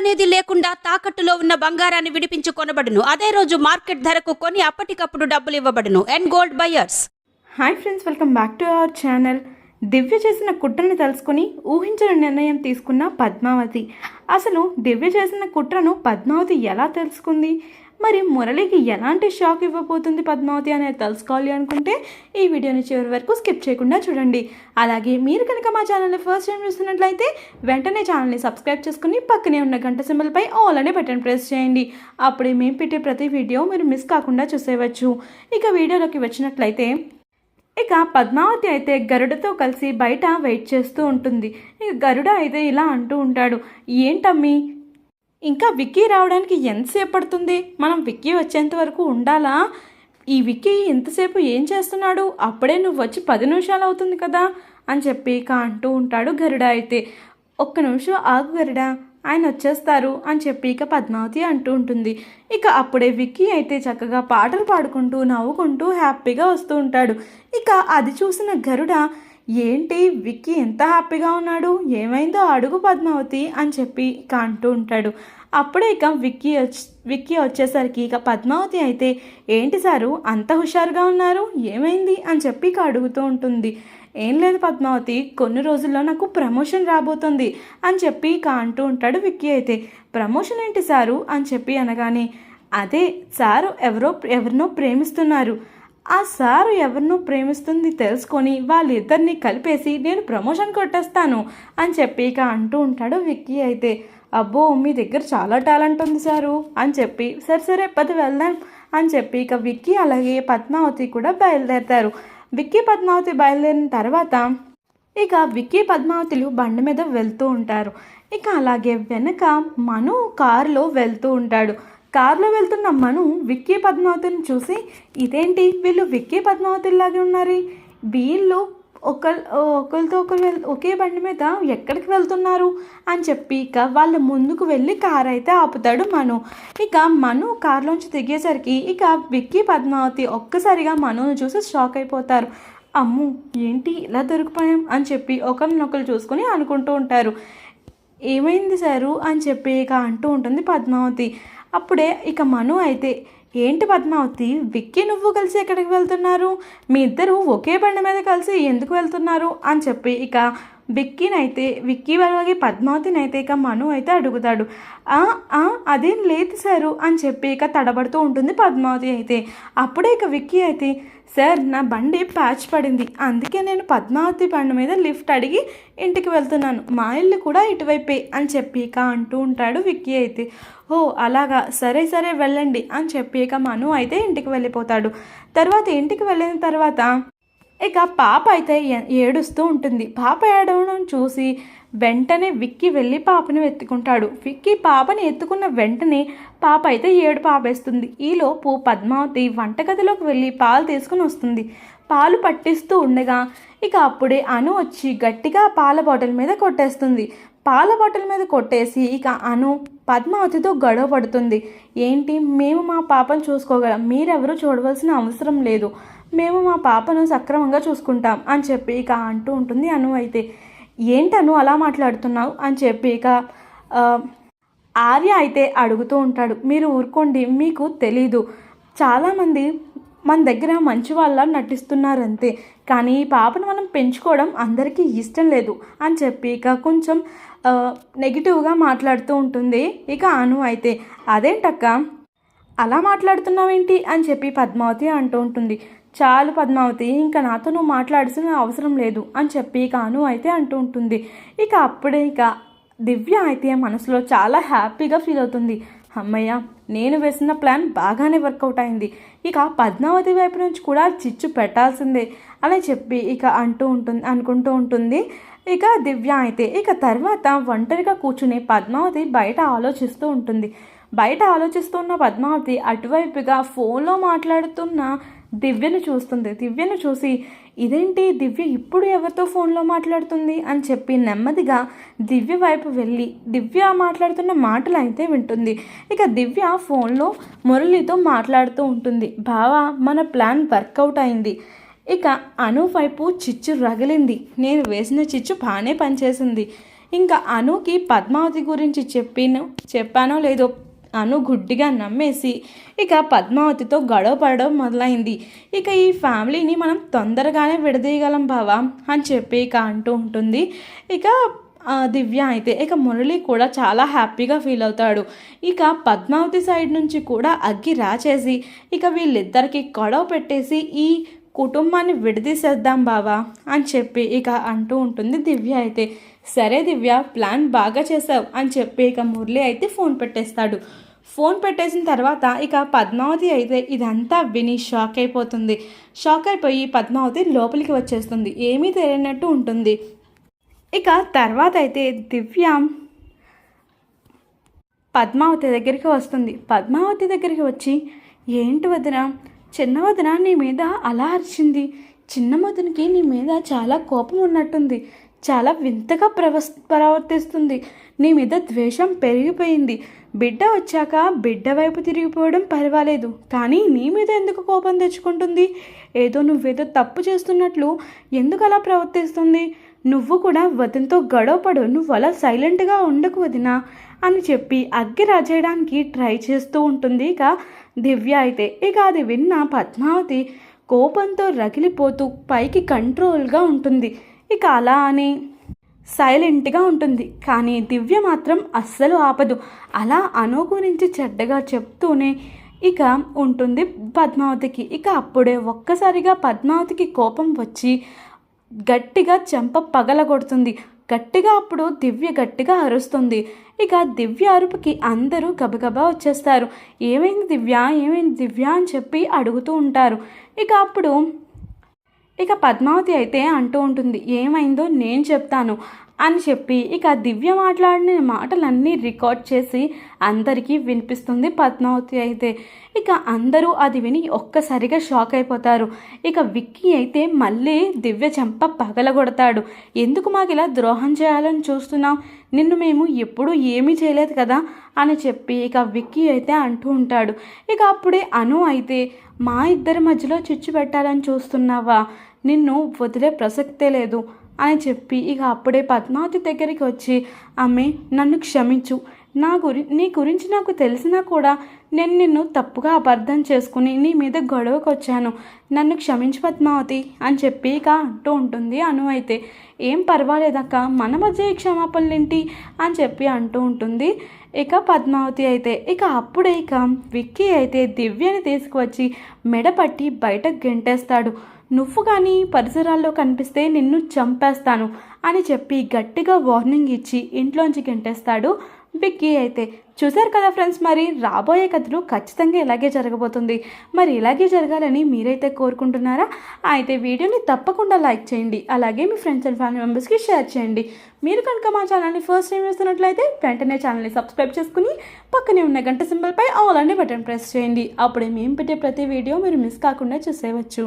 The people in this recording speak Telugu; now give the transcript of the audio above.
అనేది లేకుండా తాకట్టులో ఉన్న బంగారాన్ని విడిపించి కొనబడును అదే రోజు మార్కెట్ ధరకు కొని అప్పటికప్పుడు డబ్బులు ఇవ్వబడును. And gold buyers hi friends welcome back to our channel Divya చేసిన కుట్రని తెలుసుకొని ఊహించని నిర్ణయం తీసుకున్న పద్మావతి. అసలు దివ్య చేసిన కుట్రను పద్మావతి ఎలా తెలుసుకుంది? మరి మురళికి ఎలాంటి షాక్ ఇవ్వబోతుంది పద్మావతి అనేది తెలుసుకోవాలి అనుకుంటే ఈ వీడియోని చివరి వరకు స్కిప్ చేయకుండా చూడండి. అలాగే మీరు కనుక మా ఛానల్ని ఫస్ట్ టైం చూస్తున్నట్లయితే వెంటనే ఛానల్ని సబ్స్క్రైబ్ చేసుకుని పక్కనే ఉన్న గంట సింబల్పై ఆల్ అనే బటన్ ప్రెస్ చేయండి. అప్పుడే మేము పెట్టే ప్రతి వీడియో మీరు మిస్ కాకుండా చూసేవచ్చు ఇక వీడియోలోకి వచ్చినట్లయితే ఇక పద్మావతి అయితే గరుడతో కలిసి బయట వెయిట్ చేస్తూ ఉంటుంది. ఇక గరుడ అయితే ఇలా అంటూ ఉంటాడు ఏంటమ్మి? ఇంకా విక్కీ రావడానికి ఎంతసేపు పడుతుంది? మనం విక్కీ వచ్చేంత వరకు ఉండాలా? ఈ విక్కీ ఎంతసేపు ఏం చేస్తున్నాడు? అప్పుడే నువ్వు వచ్చి పది నిమిషాలు అవుతుంది కదా? అని చెప్పి అంటూ ఉంటాడు గరుడ అయితే. ఒక్క నిమిషం ఆగు గరుడ ఆయన వచ్చేస్తారు అని చెప్పి ఇక పద్మావతి అంటూ ఉంటుంది. ఇక అప్పుడే విక్కీ అయితే చక్కగా పాటలు పాడుకుంటూ నవ్వుకుంటూ హ్యాపీగా వస్తూ ఉంటాడు. ఇక అది చూసిన గరుడ ఏంటి విక్కీ ఎంత హ్యాపీగా ఉన్నాడు? ఏమైందో అడుగు పద్మావతి అని చెప్పి ఇక అంటూ ఉంటాడు. అప్పుడే ఇక విక్కీ వచ్చి విక్కీ వచ్చేసరికి ఇక పద్మావతి అయితే ఏంటి సారు అంత హుషారుగా ఉన్నారు? ఏమైంది? అని చెప్పి ఇక అడుగుతూ ఉంటుంది. ఏం లేదు పద్మావతి కొన్ని రోజుల్లో నాకు ప్రమోషన్ రాబోతుంది అని చెప్పి ఇక అంటూ ఉంటాడు విక్కీ అయితే. ప్రమోషన్ ఏంటి సారు? అని చెప్పి అనగానే అదే సారు ఎవరో ఎవరినో ప్రేమిస్తున్నారు ఆ సారు ఎవరినూ ప్రేమిస్తుంది తెలుసుకొని వాళ్ళిద్దరిని కలిపేసి నేను ప్రమోషన్ కొట్టేస్తాను అని చెప్పి ఇక అంటూ ఉంటాడు విక్కీ అయితే. అబ్బో మీ దగ్గర చాలా టాలెంట్ ఉంది సారు అని చెప్పి సరే సరే పది వెళ్దాం అని చెప్పి ఇక విక్కీ అలాగే పద్మావతి కూడా బయలుదేరతారు. విక్కీ పద్మావతి బయలుదేరిన తర్వాత ఇక విక్కీ పద్మావతులు బండి మీద వెళ్తూ ఉంటారు. ఇక అలాగే వెనక మను కారులో వెళ్తూ ఉంటాడు. కారులో వెళ్తున్న మను విక్కీ పద్మావతిని చూసి ఇదేంటి? వీళ్ళు విక్కీ పద్మావతిలాగే ఉన్నారు. వీళ్ళు ఒకరు ఒకరితో ఒకరు ఒకే బండి మీద ఎక్కడికి వెళ్తున్నారు? అని చెప్పి ఇక వాళ్ళ ముందుకు వెళ్ళి కార్ అయితే ఆపుతాడు మను. ఇక మను కారులోంచి దిగేసరికి ఇక విక్కీ పద్మావతి ఒక్కసారిగా మనుని చూసి షాక్ అయిపోతారు. అమ్ము! ఏంటి? ఇలా దొరికిపోయాం? అని చెప్పి ఒకరినొకరు చూసుకొని అనుకుంటూ ఉంటారు. ఏమైంది సారు? అని చెప్పి ఇక అంటూ ఉంటుంది పద్మావతి. అప్పుడే ఇక మను అయితే ఏంటి పద్మావతి విక్కీ నువ్వు కలిసి ఎక్కడికి వెళ్తున్నారు? మీ ఇద్దరు ఒకే బండి మీద కలిసి ఎందుకు వెళ్తున్నారు? అని చెప్పి ఇక విక్కీనైతే విక్కీ అలాగే పద్మావతిని అయితే ఇక మను అయితే అడుగుతాడు. అదేం లేదు సారు అని చెప్పి ఇక తడబడుతూ ఉంటుంది పద్మావతి అయితే. అప్పుడే ఇక విక్కీ అయితే సార్ నా బండి ప్యాచ్ పడింది. అందుకే నేను పద్మావతి బండి మీద లిఫ్ట్ అడిగి ఇంటికి వెళ్తున్నాను. మా ఇల్లు కూడా ఇటువైపే అని చెప్పి ఇక అంటూ ఉంటాడు విక్కీ అయితే. ఓ అలాగా. సరే సరే వెళ్ళండి అని చెప్పి ఇక మను అయితే ఇంటికి వెళ్ళిపోతాడు. తర్వాత ఇంటికి వెళ్ళిన తర్వాత ఇక పాప అయితే ఏడుస్తూ ఉంటుంది. పాప ఏడవడం చూసి వెంటనే విక్కి వెళ్ళి పాపని ఎత్తుకుంటాడు విక్కి పాపని ఎత్తుకున్న వెంటనే పాప అయితే ఏడు పాపేస్తుంది ఈలోపు పద్మావతి వంటగదిలోకి వెళ్ళి పాలు తీసుకుని వస్తుంది. పాలు పట్టిస్తూ ఉండగా ఇక అప్పుడే అను వచ్చి గట్టిగా పాల బాటిల్ మీద కొట్టేస్తుంది. పాల బాటిల్ మీద కొట్టేసి ఇక అను పద్మావతితో గొడవ పడుతుంది. ఏంటి? మేము మా పాపను చూసుకోగలం. మీరెవరూ చూడవలసిన అవసరం లేదు. మేము మా పాపను సక్రమంగా చూసుకుంటాం అని చెప్పి ఇక అంటూ ఉంటుంది అను అయితే. ఏంటను అలా మాట్లాడుతున్నావు? అని చెప్పి ఇక ఆర్య అయితే అడుగుతూ ఉంటాడు. మీరు ఊరుకోండి మీకు తెలీదు. చాలామంది మన దగ్గర మంచి వాళ్ళ నటిస్తున్నారు అంతే కానీ ఈ పాపను మనం పెంచుకోవడం అందరికీ ఇష్టం లేదు. అని చెప్పి ఇక కొంచెం నెగిటివ్గా మాట్లాడుతూ ఉంటుంది ఇక అను అయితే. అదేంటక్క? అలా మాట్లాడుతున్నావేంటి? అని చెప్పి పద్మావతి అంటూ ఉంటుంది. చాలు పద్మావతి ఇంకా నాతో నువ్వు మాట్లాడాల్సిన అవసరం లేదు అని చెప్పి కాను అయితే అంటూ ఉంటుంది. ఇక అప్పుడే ఇక దివ్య అయితే మనసులో చాలా హ్యాపీగా ఫీల్ అవుతుంది. అమ్మయ్య నేను వేసిన ప్లాన్ బాగానే వర్కౌట్ అయింది. ఇక పద్మావతి వైపు నుంచి కూడా చిచ్చు పెట్టాల్సిందే అని చెప్పి ఇక అంటూ ఉంటుంది అనుకుంటూ ఉంటుంది. ఇక దివ్య అయితే ఇక తర్వాత ఒంటరిగా కూర్చుని పద్మావతి బయట ఆలోచిస్తూ ఉంటుంది. బయట ఆలోచిస్తున్న పద్మావతి అటువైపుగా ఫోన్లో మాట్లాడుతున్న దివ్యను చూస్తుంది. దివ్యను చూసి ఇదేంటి? దివ్య ఇప్పుడు ఎవరితో ఫోన్లో మాట్లాడుతుంది? అని చెప్పి నెమ్మదిగా దివ్య వైపు వెళ్ళి దివ్య మాట్లాడుతున్న మాటలు అయితే వింటుంది. ఇక దివ్య ఫోన్లో మురళితో మాట్లాడుతూ ఉంటుంది. బావా మన ప్లాన్ వర్కౌట్ అయింది. ఇక అను వైపు చిచ్చు రగిలింది. నేను వేసిన చిచ్చు బాగానే పనిచేసింది. ఇంకా అనుకి పద్మావతి గురించి చెప్పిను చెప్పానో లేదో అను గుడ్డిగా నమ్మేసి ఇక పద్మావతితో గొడవ పడడం మొదలైంది. ఇక ఈ ఫ్యామిలీని మనం తొందరగానే విడదీయగలం బావా అని చెప్పి ఇక అంటూ ఉంటుంది. ఇక దివ్య అయితే ఇక మురళి కూడా చాలా హ్యాపీగా ఫీల్ అవుతాడు. ఇక పద్మావతి సైడ్ నుంచి కూడా అగ్గి రాచేసి ఇక వీళ్ళిద్దరికి గొడవ పెట్టేసి ఈ కుటుంబాన్ని విడదీసేద్దాం బావా అని చెప్పి ఇక అంటూ ఉంటుంది దివ్య అయితే. సరే దివ్య ప్లాన్ బాగా చేసావు అని చెప్పి ఇక మురళి అయితే ఫోన్ పెట్టేస్తాడు. ఫోన్ పెట్టేసిన తర్వాత ఇక పద్మావతి అయితే ఇదంతా విని షాక్ అయిపోతుంది. షాక్ అయిపోయి పద్మావతి లోపలికి వచ్చేస్తుంది. ఏమీ తెలియనట్టు ఉంటుంది. ఇక తర్వాత అయితే దివ్య పద్మావతి దగ్గరికి వస్తుంది. పద్మావతి దగ్గరికి వచ్చి ఏంటి వదిన చిన్న వదిన నీ మీద అలా అరిచింది. చిన్న నీ మీద చాలా కోపం ఉన్నట్టుంది. చాలా వింతగా ప్రవస్ ప్రవర్తిస్తుంది. నీ మీద ద్వేషం పెరిగిపోయింది. బిడ్డ వచ్చాక బిడ్డ వైపు తిరిగిపోవడం పర్వాలేదు. కానీ నీ మీద ఎందుకు కోపం తెచ్చుకుంటుంది? ఏదో నువ్వేదో తప్పు చేస్తున్నట్లు ఎందుకు అలా ప్రవర్తిస్తుంది? నువ్వు కూడా వదినతో గొడవపడు నువ్వు అలా సైలెంట్గా ఉండకు వదినా. అని చెప్పి అగ్గి రాజేయడానికి ట్రై చేస్తూ ఉంటుంది. ఇక దివ్య అయితే ఇక అది విన్న పద్మావతి కోపంతో రగిలిపోతూ పైకి కంట్రోల్గా ఉంటుంది. ఇక అలా అని సైలెంట్గా ఉంటుంది. కానీ దివ్య మాత్రం అస్సలు ఆపదు. అలా అను గురించి చెడ్డగా చెప్తూనే ఇక ఉంటుంది పద్మావతికి. ఇక అప్పుడే ఒక్కసారిగా పద్మావతికి కోపం వచ్చి గట్టిగా చెంప పగలగొడుతుంది. గట్టిగా అప్పుడు దివ్య గట్టిగా అరుస్తుంది. ఇక దివ్య అరుపుకి అందరూ గబగబా వచ్చేస్తారు. ఏమైంది దివ్య? ఏమైంది దివ్య? అని చెప్పి అడుగుతూ ఉంటారు. ఇక అప్పుడు ఇక పద్మావతి అయితే అంటూ ఉంటుంది ఏమైందో నేను చెప్తాను. అని చెప్పి ఇక దివ్య మాట్లాడిన మాటలన్నీ రికార్డ్ చేసి అందరికీ వినిపిస్తుంది పద్మావతి అయితే. ఇక అందరూ అది విని ఒక్కసారిగా షాక్ అయిపోతారు. ఇక విక్కీ అయితే మళ్ళీ దివ్య చెంప పగలగొడతాడు. ఎందుకు మాకు ఇలా ద్రోహం చేయాలని చూస్తున్నాం నిన్ను మేము ఎప్పుడూ ఏమీ చేయలేదు కదా? అని చెప్పి ఇక విక్కీ అయితే అంటూ ఉంటాడు. ఇక అప్పుడే అను అయితే మా ఇద్దరి మధ్యలో చిచ్చు పెట్టాలని చూస్తున్నావా? నిన్ను వదిలే ప్రసక్తే లేదు. అని చెప్పి ఇక అప్పుడే పద్మావతి దగ్గరికి వచ్చి ఆమె నన్ను క్షమించు. నా గురి నీ గురించి నాకు తెలిసినా కూడా నేను నిన్ను తప్పుగా అబద్ధం చేసుకుని నీ మీద గొడవకు వచ్చాను. నన్ను క్షమించు పద్మావతి అని చెప్పి ఇక అంటూ ఉంటుంది అను అయితే. ఏం పర్వాలేదక్క మన మధ్య ఈ క్షమాపణలేంటి? అని చెప్పి అంటూ ఉంటుంది. ఇక పద్మావతి అయితే ఇక అప్పుడే ఇక విక్కీ అయితే దివ్యని తీసుకువచ్చి మెడపట్టి బయటకు గెంటేస్తాడు. నువ్వు కానీ పరిసరాల్లో కనిపిస్తే నిన్ను చంపేస్తాను అని చెప్పి గట్టిగా వార్నింగ్ ఇచ్చి ఇంట్లోంచి గెంటేస్తాడు విక్కీ అయితే చూశారు కదా ఫ్రెండ్స్ మరి రాబోయే కథలు ఖచ్చితంగా ఇలాగే జరగబోతుంది. మరి ఇలాగే జరగాలని మీరైతే కోరుకుంటున్నారా? అయితే వీడియోని తప్పకుండా లైక్ చేయండి. అలాగే మీ ఫ్రెండ్స్ అండ్ ఫ్యామిలీ మెంబర్స్కి షేర్ చేయండి. మీరు కనుక మా ఛానల్ని ఫస్ట్ టైం చూస్తున్నట్లయితే వెంటనే ఛానల్ని సబ్స్క్రైబ్ చేసుకుని పక్కనే ఉన్న గంట సింబల్పై ఆల్ అనే బటన్ ప్రెస్ చేయండి. అప్పుడే మేము పెట్టే ప్రతి వీడియో మీరు మిస్ కాకుండా చూసేయవచ్చు.